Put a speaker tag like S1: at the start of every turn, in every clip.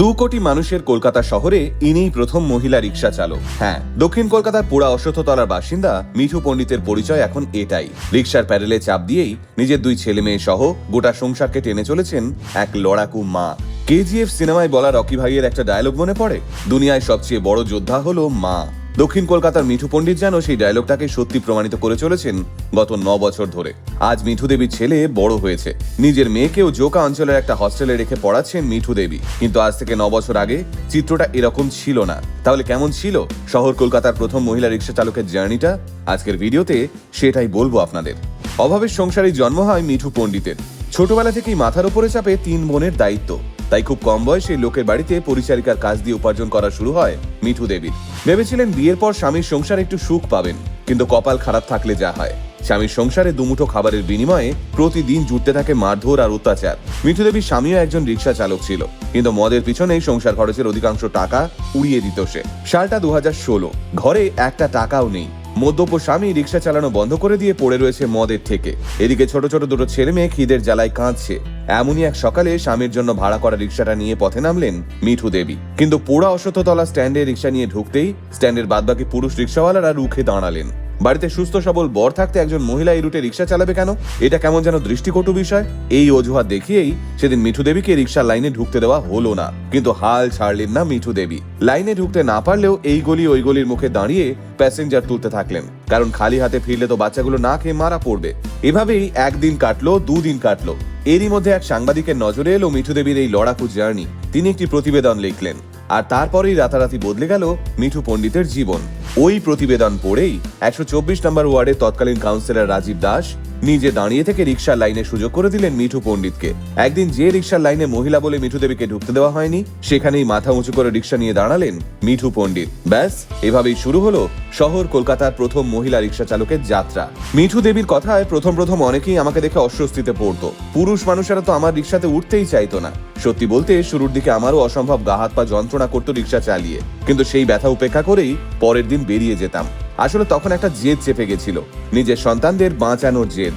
S1: দু কোটি মানুষের কলকাতা শহরে ইনিই প্রথম মহিলা রিক্সা চালক। হ্যাঁ দক্ষিণ কলকাতার পুরা অশ্বতলার বাসিন্দা মিঠু পণ্ডিতের পরিচয় এখন এটাই। রিক্সার প্যারেলে চাপ দিয়েই নিজের দুই ছেলে মেয়ে সহ গোটা সংসারকে টেনে চলেছেন এক লড়াকু মা। কেজিএফ সিনেমায় বলা রকি ভাইয়ের একটা ডায়লগ মনে পড়ে? দুনিয়ায় সবচেয়ে বড় যোদ্ধা হলো মা। দক্ষিণ কলকাতার মিঠু পণ্ডিত যেন সেই ডায়লগটাকে সত্যি প্রমাণিত করে চলেছেন গত ন বছর ধরে। আজ মিঠু দেবীর ছেলে বড় হয়েছে। নিজের মেয়েকেও জোকা অঞ্চলের একটা হস্টেলে রেখে পড়াচ্ছেন মিঠু দেবী। কিন্তু আজ থেকে ন বছর আগে চিত্রটা এরকম ছিল না। তাহলে কেমন ছিল? শহর কলকাতার প্রথম মহিলা রিক্সা চালকের জার্নিটা? আজকের ভিডিওতে সেটাই বলব আপনাদের। অভাবের সংসারেই জন্ম হয় মিঠু পণ্ডিতের। ছোটবেলা থেকেই মাথার উপরে চাপে তিন বোনের দায়িত্ব। তাই খুব কম বয়সে লোকের বাড়িতে পরিচারিকার কাজ দিয়ে উপার্জন করা শুরু হয় মিঠু দেবীর। ভেবেছিলেন বিয়ের পর স্বামীর সংসার একটু সুখ পাবেন, কিন্তু কপাল খারাপ থাকলে যা হয়। স্বামীর সংসারে দুমুঠো খাবারের বিনিময়ে প্রতিদিন জুটতে থাকে মারধর আর অত্যাচার। মিঠু দেবীর স্বামীও একজন রিক্সা চালক ছিল, কিন্তু মদের পিছনেই সংসার খরচের অধিকাংশ টাকা উড়িয়ে দিত সে। সালটা দু হাজার ষোলো, ঘরে একটা টাকাও নেই। মদ্যপ স্বামী রিক্সা চালানো বন্ধ করে দিয়ে পড়ে রয়েছে মদের থেকে এদিকে ছোট ছোট দুটো ছেলে মেয়ে খিদের জ্বালায় কাঁদছে। এমনই এক সকালে স্বামীর জন্য ভাড়া করা রিক্সাটা নিয়ে পথে নামলেন মিঠু দেবী। কিন্তু পোড়া অশ্বত্থতলা স্ট্যান্ডে রিক্সা নিয়ে ঢুকতেই স্ট্যান্ডের বাদবাকি পুরুষ রিক্সাওয়ালারা রুখে দাঁড়ালেন। বাড়িতে সুস্থ সবল বর থাকতে একজন মহিলা এই রুটে রিক্সা চালাবে কেন? এটা কেমন যেন দৃষ্টিকটু বিষয়। এই অজুহাত দেখিয়েই সেদিন মিঠু দেবীকে রিক্সার লাইনে ঢুকতে দেওয়া হলো না। কিন্তু হাল ছাড়লেন না মিঠু দেবী। লাইনে ঢুকতে না পারলেও এই গলি ওই গলির মুখে দাঁড়িয়ে প্যাসেঞ্জার তুলতে থাকলেন। কারণ খালি হাতে ফিরলে তো বাচ্চাগুলো না খেয়ে মারা পড়বে। এভাবেই একদিন কাটলো, দুদিন কাটলো। এরই মধ্যে এক সাংবাদিকের নজরে এলো মিঠু দেবীর এই লড়াকু জার্নি। তিনি একটি প্রতিবেদন লিখলেন। আর তারপরেই রাতারাতি বদলে গেল মিঠু পণ্ডিতের জীবন। ওই প্রতিবেদন পড়েই একশো চব্বিশ নম্বর ওয়ার্ডের তৎকালীন কাউন্সিলর রাজীব দাস নিজে দাঁড়িয়ে থেকে রিক্সার লাইনে সুযোগ করে দিলেন মিঠু পণ্ডিতকে। একদিন যে রিক্সার লাইনে মহিলা বলে মিঠু দেবীকে ঢুকতে দেওয়া হয়নি, সেখানেই মাথা উঁচু করে রিক্সা নিয়ে দাঁড়ালেন মিঠু পণ্ডিত। ব্যাস, এভাবেই শুরু হলো শহর কলকাতার প্রথম মহিলা রিক্সা চালকের যাত্রা। মিঠু দেবীর কথায় প্রথম প্রথম অনেকেই আমাকে দেখে অস্বস্তিতে পড়তো। পুরুষ মানুষেরা তো আমার রিক্সাতে উঠতেই চাইতো না। সত্যি বলতে, শুরুর দিকে আমারও অসম্ভব গা হাত পা যন্ত্রণা করতো রিক্সা চালিয়ে। কিন্তু সেই ব্যথা উপেক্ষা করেই পরের দিন বেরিয়ে যেতাম। আসলে তখন একটা জেদ চেপে গেছিল, নিজের সন্তানদের বাঁচানোর জেদ।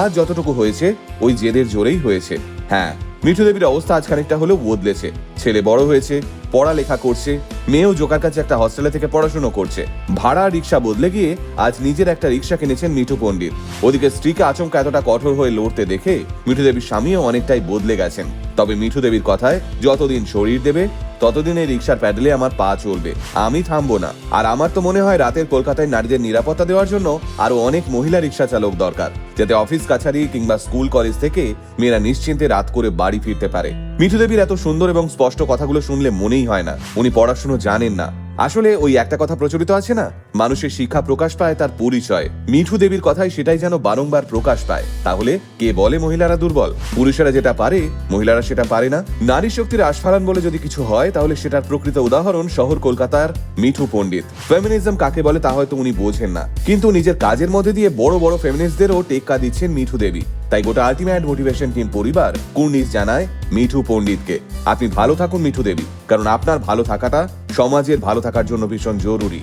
S1: আজ যতটুকু হয়েছে, ওই জেদের জোরেই হয়েছে। হ্যাঁ মিঠু দেবীর অবস্থা আজ খানিকটা হলেও বদলেছে। ছেলে বড় হয়েছে, পড়ালেখা করছে, মেয়েও জোকার কাছে একটা হস্টেলে থেকে পড়াশুনো করছে। ভাড়া রিক্সা বদলে গিয়ে আজ নিজের একটা রিক্সা কিনেছেন মিঠু পণ্ডিত। ওদিকে স্ত্রীকে আচমকা এতটা কঠোর হয়ে লড়তে দেখে মিঠু দেবীর স্বামীও অনেকটাই বদলে গেছেন। তবে মিঠু দেবীর কথায় যতদিন শরীর দেবে ততদিন এই রিক্সার প্যাডেলে আমার পা চলবে। আমি থামবো না। আর আমার তো মনে হয় রাতের কলকাতায় নারীদের নিরাপত্তা দেওয়ার জন্য আরও অনেক মহিলা রিক্সা চালক দরকার, যাতে অফিস, কাছারি কিংবা স্কুল, কলেজ থেকে মেয়েরা নিশ্চিন্তে রাত করে বাড়ি ফিরতে পারে। মিঠু দেবীর এত সুন্দর এবং স্পষ্ট কথাগুলো শুনলে মনেই হয় না। উনি পড়াশুনো জানেন না। আসলে ওই একটা কথা প্রচলিত আছে না? মানুষের শিক্ষা প্রকাশ পায় তার পরিচয়। মিঠু দেবীর কথাই সেটাই যেন বারংবার প্রকাশ পায়। তাহলে কে বলে মহিলারা দুর্বল? পুরুষেরা যেটা পারে, মহিলারা সেটা পারে না। নারী শক্তির আস্ফালন বলে যদি কিছু হয়, তাহলে সেটার প্রকৃত উদাহরণ শহর কলকাতার মিঠু পণ্ডিত। ফেমিনিজম কাকে বলে তা হয়তো উনি বোঝেন না। কিন্তু নিজের কাজের মধ্যে দিয়ে বড় বড় ফেমিনিস্টদেরও টেক্কা দিচ্ছেন মিঠু দেবী। তাই গোটা আলটিমেট মোটিভেশন টিম পরিবার কুর্নিশ জানায় মিঠু পণ্ডিতকে। আপনি ভালো থাকুন মিঠু দেবী, কারণ আপনার ভালো থাকাটা সমাজের ভালো থাকার জন্য ভীষণ জরুরি।